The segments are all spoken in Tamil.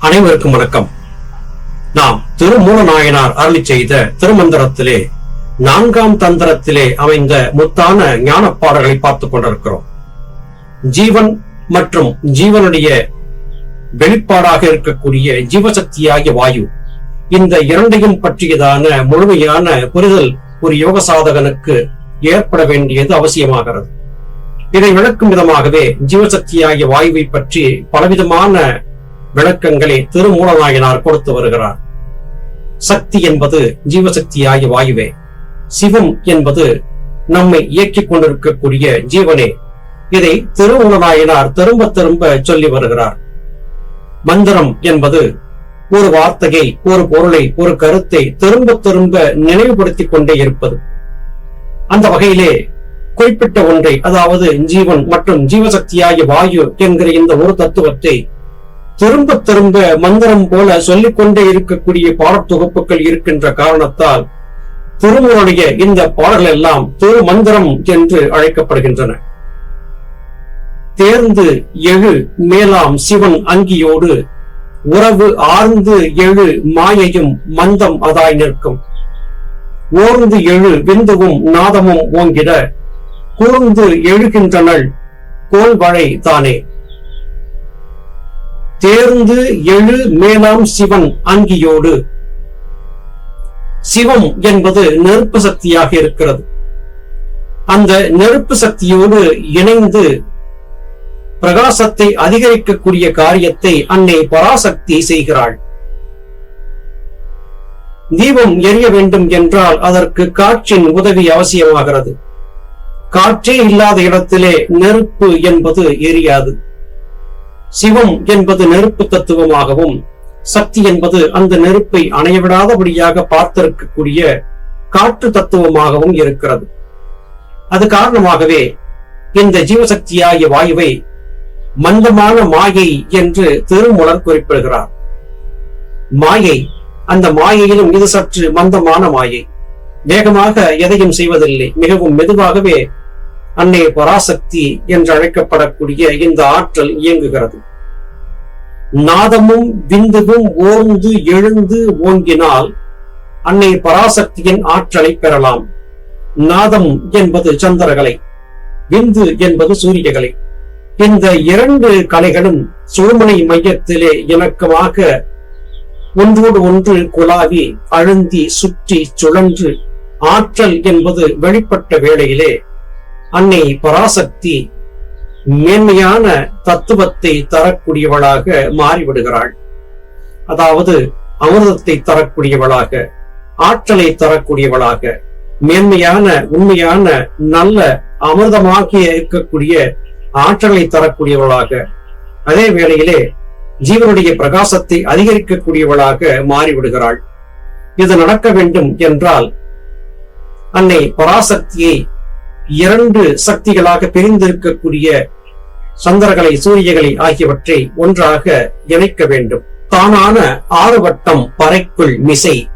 அனைவருக்கும் வணக்கம். நாம் திருமூல நாயனார் அருளி செய்த திருமந்திரத்திலே நான்காம் தந்திரத்திலே அமைந்த முத்தான ஞான பாடல்களை பார்த்துக் கொண்டிருக்கிறோம். ஜீவன் மற்றும் ஜீவனுடைய வெளிப்பாடாக இருக்கக்கூடிய ஜீவசக்தியாகிய வாயு இந்த இரண்டையும் பற்றியதான முழுமையான புரிதல் ஒரு யோக சாதகனுக்கு ஏற்பட வேண்டியது அவசியமாகிறது. இதை விளக்கும் விதமாகவே ஜீவசக்தியாகிய வாயுவை பற்றி பலவிதமான விளக்கங்களை திருமூலநாயனார் கொடுத்து வருகிறார். சக்தி என்பது ஜீவசக்தியாகிய வாயுவே. சிவம் என்பது நம்மை இயக்கிக் கொண்டிருக்கக்கூடிய ஜீவனே. இதை திருமூலநாயனார் திரும்ப திரும்ப சொல்லி வருகிறார். மந்திரம் என்பது ஒரு வார்த்தையை ஒரு பொருளை ஒரு கருத்தை திரும்ப திரும்ப நினைவுபடுத்திக் கொண்டே இருப்பது. அந்த வகையிலே குறிப்பிட்ட ஒன்றை அதாவது ஜீவன் மற்றும் ஜீவசக்தியாகிய வாயு என்கிற இந்த ஒரு தத்துவத்தை திரும்ப திரும்ப மந்திரம் போல சொல்லிக்கொண்டே இருக்கக்கூடிய பாடத் தொகுப்புகள் இருக்கின்ற காரணத்தால் திருமுறைய இந்த பாடல்கள் எல்லாம் திருமந்திரம் என்று அழைக்கப்படுகின்றன. தேர்ந்து எழு மேலாம் சிவன் அங்கியோடு உறவு ஆர்ந்து எழு மாயையும் மந்தம் அதாய் நிற்கும். ஓர்ந்து எழு விந்துவும் நாதமும் ஓங்கிட கூர்ந்து எழுகின்றனள் கோல்வழை தானே. தேர்ந்து எழு மேலாம் சிவன் அங்கியோடு. சிவம் என்பது நெருப்பு சக்தியாக இருக்கிறது. அந்த நெருப்பு சக்தியோடு இணைந்து பிரகாசத்தை அதிகரிக்கக்கூடிய காரியத்தை அன்னை பராசக்தி செய்கிறாள். தீபம் எரிய வேண்டும் என்றால் அதற்கு காற்றின் உதவி அவசியமாகிறது. காற்றே இல்லாத இடத்திலே நெருப்பு என்பது எரியாது. சிவம் என்பது நெருப்பு தத்துவமாகவும் சக்தி என்பது அந்த நெருப்பை அணையவிடாதபடியாக பார்த்திருக்கக்கூடிய காற்று தத்துவமாகவும் இருக்கிறது. அது காரணமாகவே இந்த ஜீவசக்தியாகிய வாயுவை மந்தமான மாயை என்று திருமூலர் குறிப்பிடுகிறார். மாயை அந்த மாயையிலும் இது சற்று மந்தமான மாயை. வேகமாக எதையும் செய்வதில்லை மிகவும் மெதுவாகவே அன்னை பராசக்தி என்று அழைக்கப்படக்கூடிய இந்த ஆற்றல் இயங்குகிறது. நாதமும் விந்துவும் ஓர்ந்து எழுந்து ஓங்கினால் அன்னை பராசக்தியின் ஆற்றலை பெறலாம். நாதம் என்பது சந்திரகலை விந்து என்பது சூரியகலை. இந்த இரண்டு கலைகளும் சுழுமனை மையத்திலே இணக்கமாக ஒன்றோடு ஒன்று குழாவி அழுந்தி சுற்றி சுழன்று ஆற்றல் என்பது வெளிப்பட்ட வேளையிலே அன்னை பராசக்தி மேன்மையான தத்துவத்தை தரக்கூடியவளாக மாறிவிடுகிறாள். அதாவது அமிர்தத்தை தரக்கூடியவளாக ஆற்றலை தரக்கூடியவளாக மேன்மையான உண்மையான நல்ல அமிர்தமாகிய இருக்கக்கூடிய ஆற்றலை தரக்கூடியவளாக அதே வேளையிலே ஜீவனுடைய பிரகாசத்தை அதிகரிக்கக்கூடியவளாக மாறிவிடுகிறாள். இது நடக்க வேண்டும் என்றால் அன்னை பராசக்தியை இரண்டு சக்திகளாக பிரிந்திருக்கக்கூடிய சந்திரகலை சூரியகலை ஆகியவற்றை ஒன்றாக இணைக்க வேண்டும். தானான ஆறு வட்டம் பறைக்குள் மிசை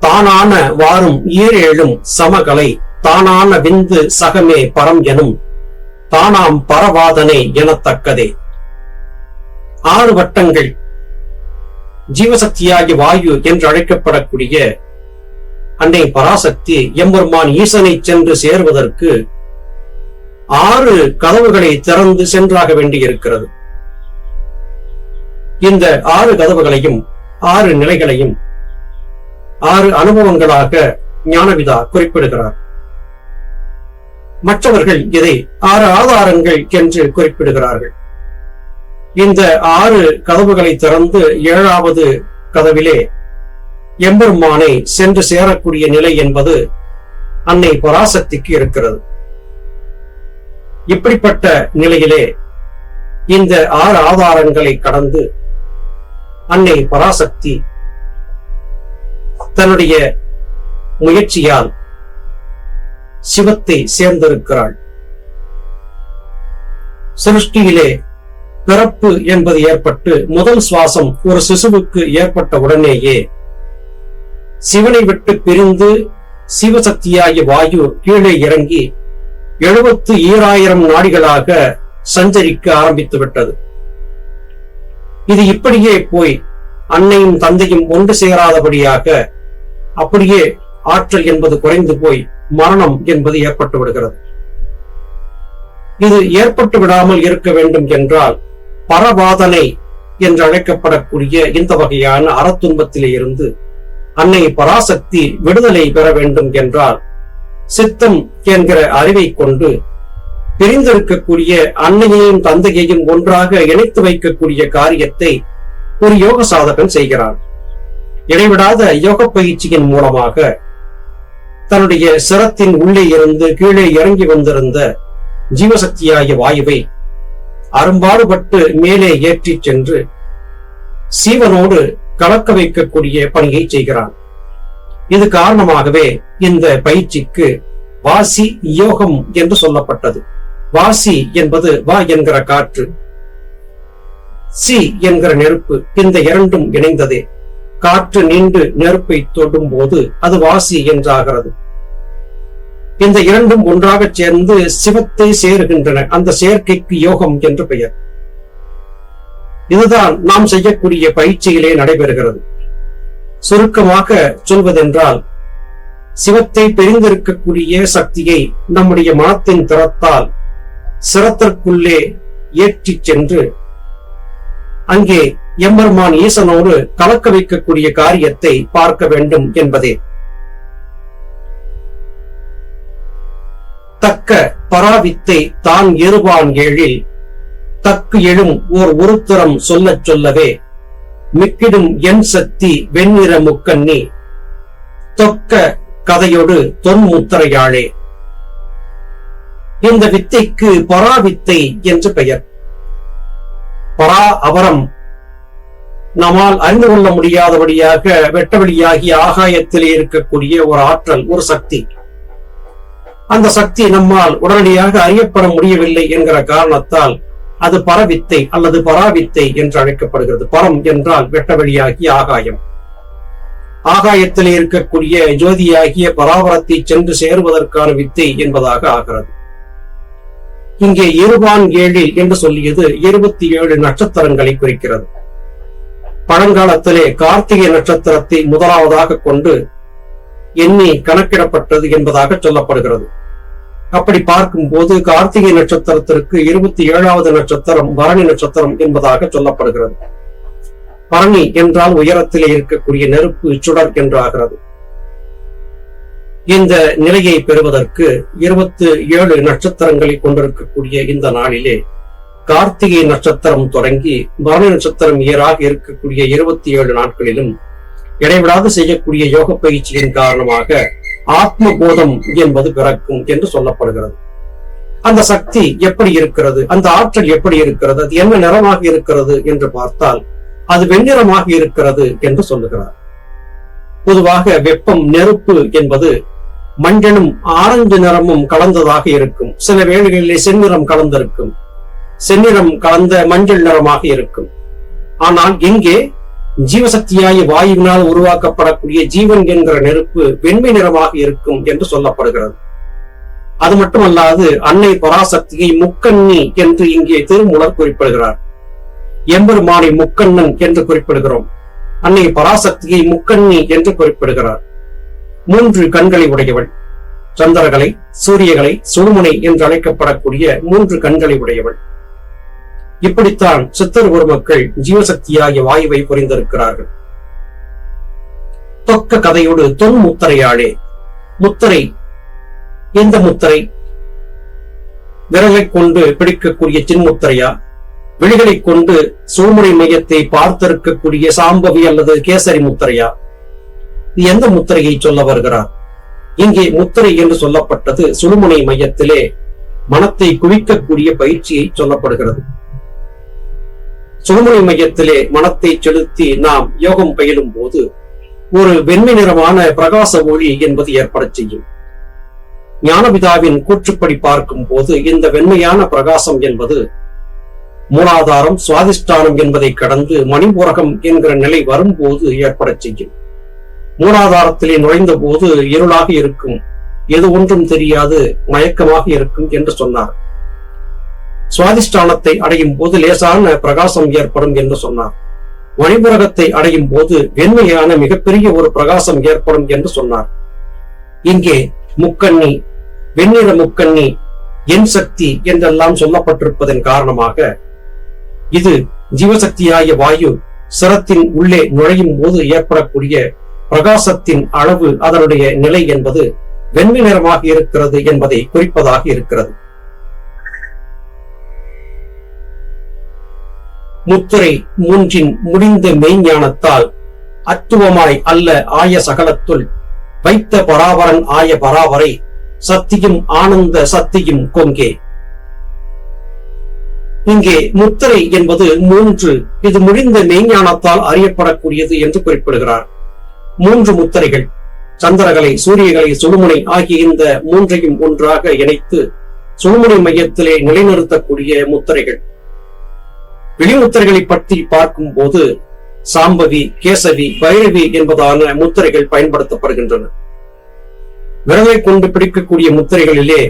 தானான வாரும் ஈரேழும் சமகலை தானான விந்து சகமே பரம் எனும் தானாம் பரவாதனை எனத்தக்கதே. ஆறு வட்டங்கள் ஜீவசக்தியாகிய வாயு என்று அழைக்கப்படக்கூடிய அன்னை பராசக்தி எம்பெருமான் ஈசனை சென்று சேர்வதற்கு ஆறு கதவுகளை திறந்து சென்றாக வேண்டியிருக்கிறது. இந்த ஆறு கதவுகளையும் ஆறு நிலைகளையும் ஆறு அனுபவங்களாக ஞானவிதா குறிப்பிடுகிறார். மற்றவர்கள் இதை ஆறு ஆதாரங்கள் என்று குறிப்பிடுகிறார்கள். இந்த ஆறு கதவுகளை திறந்து ஏழாவது கதவிலே எம்பெருமானை சென்று சேரக்கூடிய நிலை என்பது அன்னை பராசக்திக்கு இருக்கிறது. இப்படிப்பட்ட நிலையிலே இந்த ஆறு ஆதாரங்களை கடந்து அன்னை பராசக்தி தன்னுடைய முயற்சியால் சிவத்தை சேர்ந்திருக்கிறாள். சிருஷ்டியிலே பிறப்பு என்பது ஏற்பட்டு முதல் சுவாசம் ஒரு சிசுவுக்கு ஏற்பட்ட உடனேயே சிவனை விட்டு பிரிந்து சிவசக்தியாகிய வாயு கீழே இறங்கி எழுபத்து ஈராயிரம் நாடிகளாக சஞ்சரிக்க ஆரம்பித்து விட்டது. இது இப்படியே போய் அன்னையும் தந்தையும் ஒன்று சேராதபடியாக அப்படியே ஆற்றல் என்பது குறைந்து போய் மரணம் என்பது ஏற்பட்டு விடுகிறது. இது ஏற்பட்டு விடாமல் இருக்க வேண்டும் என்றால் பரவாதனை என்று அழைக்கப்படக்கூடிய இந்த வகையான அறத்துன்பத்திலே இருந்து அன்னை பராசக்தி விடுதலை பெற வேண்டும் என்றால் சித்தம் என்கிற அறிவை கொண்டு பிரிந்திருக்கக்கூடிய அன்னையையும் தந்தையையும் ஒன்றாக இணைத்து வைக்கக்கூடிய காரியத்தை ஒரு யோக சாதகன் செய்கிறான் இடைவிடாத யோக பயிற்சியின் மூலமாக தன்னுடைய சிரத்தின் உள்ளே இருந்து கீழே இறங்கி வந்திருந்த ஜீவசக்தியாகிய வாயுவை அரும்பாடுபட்டு மேலே ஏற்றிச் சென்று சீவனோடு கலக்க வைக்கக்கூடிய பணியை செய்கிறான். இது காரணமாகவே இந்த பயிற்சிக்கு வாசி யோகம் என்று சொல்லப்பட்டது. வாசி என்பது வா என்கிற காற்று சி என்கிற நெருப்பு இந்த இரண்டும் இணைந்ததே. காற்று நின்று நெருப்பை தொடும் போது அது வாசி என்றாகிறது. இந்த இரண்டும் ஒன்றாக சேர்ந்து சிவத்தை சேருகின்றன. அந்த சேர்க்கைக்கு யோகம் என்று பெயர். இதுதான் நாம் செய்யக்கூடிய பயிற்சியிலே நடைபெறுகிறது. சுருக்கமாக சொல்வதென்றால் சிவத்தை பிரிந்திருக்கக்கூடிய சக்தியை நம்முடைய மனத்தின் திறத்தால் சிரத்திற்குள்ளே ஏற்றிச் சென்று அங்கே எம்பெருமான் ஈசனோடு கலக்க வைக்கக்கூடிய காரியத்தை பார்க்க வேண்டும் என்பதே. தக்க பராவித்தை தான் எருவான் ஏழில் தக்கு எழும் ஓர் உருத்தரம் சொல்லச் சொல்லவே மிக்கிடும் என் சக்தி வெண்ணிற முக்கண்ணி தொக்க கதையொடு தொன்முத்திரையாளே இந்த வித்தைக்கு பராவித்தை என்று பெயர். பரா அவரம் நம்மால் அறிந்து கொள்ள முடியாதபடியாக வெட்டவெளியாகி ஆகாயத்திலே இருக்கக்கூடிய ஒரு ஆற்றல் ஒரு சக்தி. அந்த சக்தி நம்மால் உடனடியாக அறியப்பட முடியவில்லை என்கிற காரணத்தால் அது பரவித்தை அல்லது பராவித்தை என்று அழைக்கப்படுகிறது. பரம் என்றால் வெட்டவெளியாகிய ஆகாயம். ஆகாயத்திலே இருக்கக்கூடிய ஜோதியாகிய பராபரத்தை சென்று சேருவதற்கான வித்தை என்பதாக ஆகிறது. இங்கே இருபான் ஏழு என்று சொல்லியது இருபத்தி ஏழு நட்சத்திரங்களை குறிக்கிறது. பழங்காலத்திலே கார்த்திகை நட்சத்திரத்தை முதலாவதாக கொண்டு எண்ணி கணக்கிடப்பட்டது என்பதாக சொல்லப்படுகிறது. அப்படி பார்க்கும் போது கார்த்திகை நட்சத்திரத்திற்கு இருபத்தி ஏழாவது நட்சத்திரம் பரணி நட்சத்திரம் என்பதாக சொல்லப்படுகிறது. பரணி என்றால் உயரத்திலே இருக்கக்கூடிய நெருப்பு சுடர் என்றாகிறது. இந்த நிலையை பெறுவதற்கு இருபத்தி ஏழு நட்சத்திரங்களை கொண்டிருக்கக்கூடிய இந்த நாளிலே கார்த்திகை நட்சத்திரம் தொடங்கி பரணி நட்சத்திரம் ஏறாக இருக்கக்கூடிய இருபத்தி ஏழு நாட்களிலும் இடைவிடாது செய்யக்கூடிய யோக பயிற்சியின் காரணமாக ஆத்ம போதம் என்பது பிறக்கும் என்று சொல்லப்படுகிறது. அந்த சக்தி எப்படி இருக்கிறது? அந்த ஆற்றல் எப்படி இருக்கிறது? அது என்ன நிறமாக இருக்கிறது என்று பார்த்தால் அது வெண்ணிறமாக இருக்கிறது என்று சொல்லுகிறார். பொதுவாக வெப்பம் நெருப்பு என்பது மஞ்சளும் ஆரஞ்சு நிறமும் கலந்ததாக இருக்கும். சில வேளைகளிலே செந்நிறம் கலந்திருக்கும். செந்நிறம் கலந்த மஞ்சள் நிறமாக இருக்கும். ஆனால் இங்கே ஜீவசக்தியாய வாயுவினால் உருவாக்கப்படக்கூடிய ஜீவன் என்கிற நெருப்பு வெண்மை நிறமாக இருக்கும் என்று சொல்லப்படுகிறது. அது மட்டுமல்லாது அன்னை பராசக்தியை முக்கண்ணி என்று இங்கே திருமூலர் குறிப்பிடுகிறார். எம்பெருமானை முக்கண்ணன் என்று குறிப்பிடுகிறோம். அன்னை பராசக்தியை முக்கண்ணி என்று குறிப்பிடுகிறார். மூன்று கண்களை உடையவள் சந்திரகலை சூரியகலை சுழுமுனை என்று அழைக்கப்படக்கூடிய மூன்று கண்களை உடையவள். இப்படித்தான் சித்தர் மக்கள் ஜீவசக்தியாகிய வாயுவை புரிந்திருக்கிறார்கள். தொக்க கதையோடு தொன் முத்தரையாளே முத்தரை எந்த முத்தரை? விரலை கொண்டு பிடிக்கக்கூடிய சின்முத்திரையா விழிகளை கொண்டு சூமுனை மையத்தை பார்த்திருக்கக்கூடிய சாம்பவி அல்லது கேசரி முத்திரையா? இது எந்த முத்திரையை சொல்ல வருகிறார்? இங்கே முத்திரை என்று சொல்லப்பட்டது சுழுமுனை மையத்திலே மனத்தை குவிக்கக்கூடிய பயிற்சியை சொல்லப்படுகிறது. சுகமுனை மையத்திலே மனத்தை செலுத்தி நாம் யோகம் பயிலும் போது ஒரு வெண்மை நிறமான பிரகாச ஒளி என்பது ஏற்படச் செய்யும். ஞானபிதாவின் கூற்றுப்படி பார்க்கும் போது இந்த வெண்மையான பிரகாசம் என்பது மூலாதாரம் சுவாதிஷ்டானம் என்பதை கடந்து மணிபூரகம் என்கிற நிலை வரும்போது ஏற்படச் செய்யும். மூலாதாரத்திலே நுழைந்த போது இருளாக இருக்கும். எது ஒன்றும் தெரியாது மயக்கமாக இருக்கும் என்று சொன்னார். சுவாதிஷ்டானத்தை அடையும் போது லேசான பிரகாசம் ஏற்படும் என்று சொன்னார். மணிபுரகத்தை அடையும் போது வெண்மையான மிகப்பெரிய ஒரு பிரகாசம் ஏற்படும் என்று சொன்னார். இங்கே முக்கண்ணி வெண்ணிற முக்கண்ணி என் சக்தி என்றெல்லாம் சொல்லப்பட்டிருப்பதன் காரணமாக இது ஜீவசக்தியாகிய வாயு சிரத்தின் உள்ளே நுழையும் போது ஏற்படக்கூடிய பிரகாசத்தின் அளவு அதனுடைய நிலை என்பது வெண்மை நிறமாக இருக்கிறது என்பதை குறிப்பதாக இருக்கிறது. முத்திரை மூன்றின் முடிந்த மெய்ஞானத்தால் அத்துவமாய் அல்ல ஆய சகலத்துள். வைத்த பராபரன் ஆய பராபரை சத்தியும் ஆனந்த சத்தியும் கொங்கே. இங்கே முத்திரை என்பது மூன்று இது முடிந்த மெய்ஞானத்தால் அறியப்படக்கூடியது என்று குறிப்பிடுகிறார். மூன்று முத்திரைகள் சந்திரகலை சூரியகலை சுடுமுனை ஆகிய இந்த மூன்றையும் ஒன்றாக இணைத்து சுடுமுனை மையத்திலே நிலைநிறுத்தக்கூடிய முத்திரைகள். வெளிமுத்திரைகளை பற்றி பார்க்கும் போது சாம்பவி கேசவி பைரவி என்பதான முத்திரைகள் பயன்படுத்தப்படுகின்றன. விரலை கொண்டு பிடிக்கக்கூடிய முத்திரைகளிலே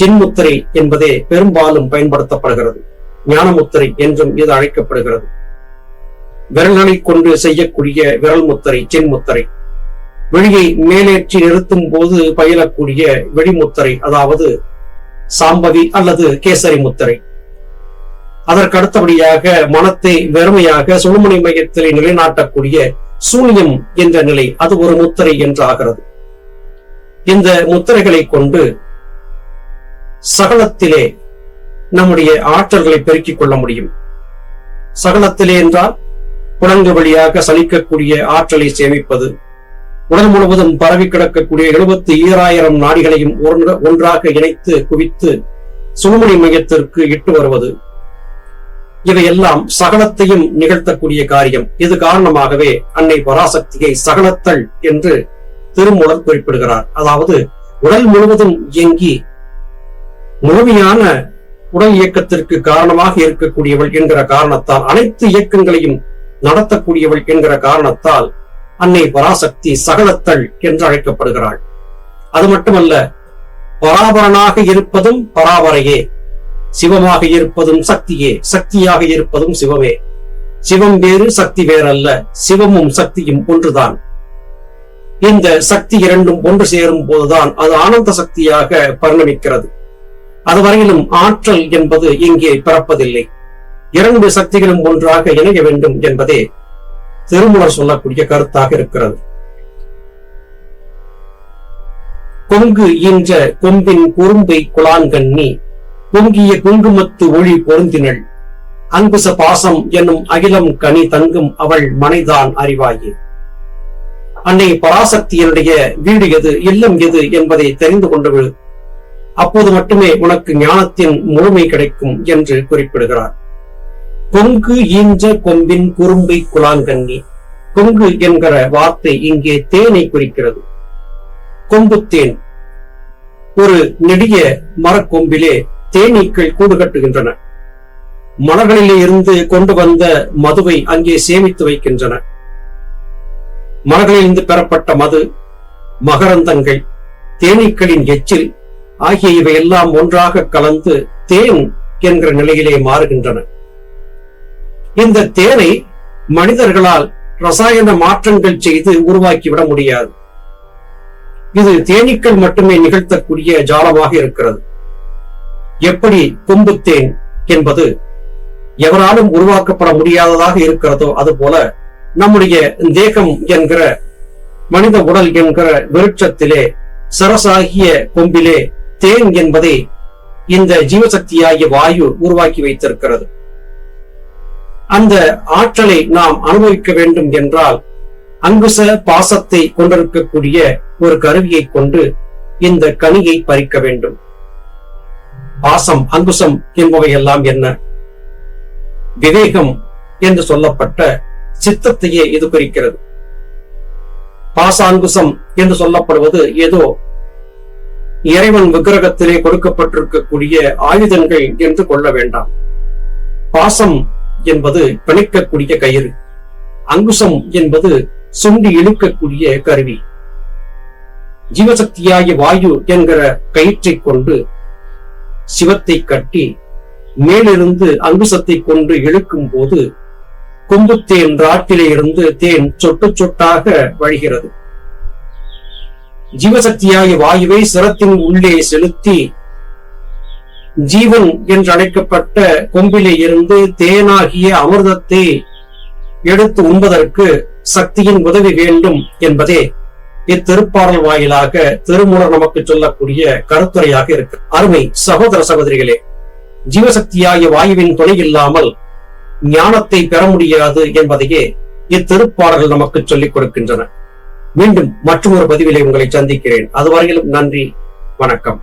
சின்முத்திரை என்பதே பெரும்பாலும் பயன்படுத்தப்படுகிறது. ஞானமுத்திரை என்றும் இது அழைக்கப்படுகிறது. விரல்களை கொண்டு செய்யக்கூடிய விரல் முத்திரை சின்முத்திரை வெளியை மேலேற்றி நிறுத்தும் போது பயிலக்கூடிய வெடிமுத்திரை அதாவது சாம்பவி அல்லது கேசரி முத்திரை. அதற்கு அடுத்தபடியாக மனத்தை வெறுமையாக சுழுமணி மையத்திலே நிலைநாட்டக்கூடிய சூன்யம் என்ற நிலை அது ஒரு முத்திரை என்று ஆகிறது இந்த முத்திரைகளை கொண்டு சகலத்திலே நம்முடைய ஆற்றல்களை பெருக்கிக் கொள்ள முடியும். சகலத்திலே என்றால் குழந்தை வழியாக சலிக்கக்கூடிய ஆற்றலை சேமிப்பது உடல் முழுவதும் பரவி கிடக்கக்கூடிய எழுபத்தி ஈராயிரம் நாடிகளையும் ஒன்றாக இணைத்து குவித்து சுழுமணி மையத்திற்கு இட்டு வருவது இவையெல்லாம் சகலத்தையும் நிகழ்த்தக்கூடிய காரியம். இது காரணமாகவே அன்னை பராசக்தியை சகலத்தல் என்று திருமூலர் குறிப்பிடுகிறார். அதாவது உடல் முழுவதும் இயங்கி முழுமையான உடல் இயக்கத்திற்கு காரணமாக இருக்கக்கூடியவள் என்கிற காரணத்தால் அனைத்து இயக்கங்களையும் நடத்தக்கூடியவள் என்கிற காரணத்தால் அன்னை பராசக்தி சகலத்தள் என்று அழைக்கப்படுகிறாள். அது மட்டுமல்ல பராபரனாக இருப்பதும் பராபரையே. சிவமாக இருப்பதும் சக்தியே சக்தியாக இருப்பதும் சிவமே. சிவம் வேறு சக்தி வேறல்ல சிவமும் சக்தியும் ஒன்றுதான். இந்த சக்தி இரண்டும் ஒன்று சேரும் போதுதான் அது ஆனந்த சக்தியாக பரிணமிக்கிறது. அதுவரையிலும் ஆற்றல் என்பது இங்கே பிறப்பதில்லை. இரண்டு சக்திகளும் ஒன்றாக இணைய வேண்டும் என்பதே திருமூலர் சொல்லக்கூடிய கருத்தாக இருக்கிறது. கொங்கு ஈன்ற கொம்பின் குறும்பை குலாங்கண்ணி பொங்கிய குங்குமத்து ஒளி பொருந்தினள். அங்குச பாசம் என்னும் அகிலம் கனி தங்கும் அவள் மனைதான் அறிவாயே. அன்னை பராசக்தியனுடைய வீடு எது இல்லம் எது என்பதை தெரிந்து கொண்டவள் அப்போது மட்டுமே உனக்கு ஞானத்தின் முழுமை கிடைக்கும் என்று குறிப்பிடுகிறார். கொங்கு ஈன்ற கொம்பின் குறும்பை குலாங்கண்ணி கொங்கு என்கிற வார்த்தை இங்கே தேனை குறிக்கிறது. கொம்புத்தேன். ஒரு நெடிய மரக்கொம்பிலே தேனீக்கள் கூடு கட்டுகின்றன. மலர்களிலே இருந்து கொண்டு வந்த மதுவை அங்கே சேமித்து வைக்கின்றன. மலர்களிலிருந்து பெறப்பட்ட மது மகரந்தங்கள் தேனீக்களின் எச்சில் ஆகிய இவை எல்லாம் ஒன்றாக கலந்து தேன் என்கிற நிலையிலே மாறுகின்றன. இந்த தேனை மனிதர்களால் ரசாயன மாற்றங்கள் செய்து உருவாக்கிவிட முடியாது. இது தேனீக்கள் மட்டுமே நிகழ்த்தக்கூடிய ஜாலமாக இருக்கிறது. எப்படி கொம்பு என்பது எவராலும் உருவாக்கப்பட முடியாததாக இருக்கிறதோ அது போல நம்முடைய தேகம் என்கிற மனித உடல் என்கிற விருட்சத்திலே சரசாகிய கொம்பிலே தேன் என்பதை இந்த ஜீவசக்தியாகிய வாயு உருவாக்கி வைத்திருக்கிறது. அந்த ஆற்றலை நாம் அனுபவிக்க வேண்டும் என்றால் அங்குச பாசத்தை கொண்டிருக்கக்கூடிய ஒரு கருவியை கொண்டு இந்த கனியை பறிக்க வேண்டும். பாசம் அங்குசம் என்பவையெல்லாம் என்ன? விவேகம் என்று சொல்லப்பட்ட சித்தத்தையே இது குறிக்கிறது. பாசாங்குசம் என்று சொல்லப்படுவது ஏதோ இறைவன் விக்கிரகத்திலே கொடுக்கப்பட்டிருக்கக்கூடிய ஆயுதங்கள் என்று கொள்ள வேண்டாம். பாசம் என்பது பிணைக்கக்கூடிய கயிறு. அங்குசம் என்பது சுண்டி இழுக்கக்கூடிய கருவி. ஜீவசக்தியாகிய வாயு என்கிற கயிற்றை கொண்டு சிவத்தை கட்டி மேலிருந்து அங்குசத்தை கொண்டு இழுக்கும் போது கொம்புத்தேன் ராட்டிலே இருந்து தேன் சொட்டு சொட்டாக வழிகிறது. ஜீவசக்தியாகிய வாயுவை சிரத்தின் உள்ளே செலுத்தி ஜீவன் என்று அழைக்கப்பட்ட கொம்பிலே இருந்து தேனாகிய அமிர்தத்தை எடுத்து உண்பதற்கு சக்தியின் உதவி வேண்டும் என்பதே இத்திருப்பாடல் வாயிலாக திருமூலர் நமக்கு சொல்லக்கூடிய கருத்துரையாக இருக்கு. அருமை சகோதர சகோதரிகளே ஜீவசக்தியாகிய வாயுவின் துணை இல்லாமல் ஞானத்தை பெற முடியாது என்பதையே இத்திருப்பாடல்கள் நமக்கு சொல்லிக் கொடுக்கின்றன. மீண்டும் மற்றொரு பதிவிலே உங்களை சந்திக்கிறேன். அதுவரையிலும் நன்றி வணக்கம்.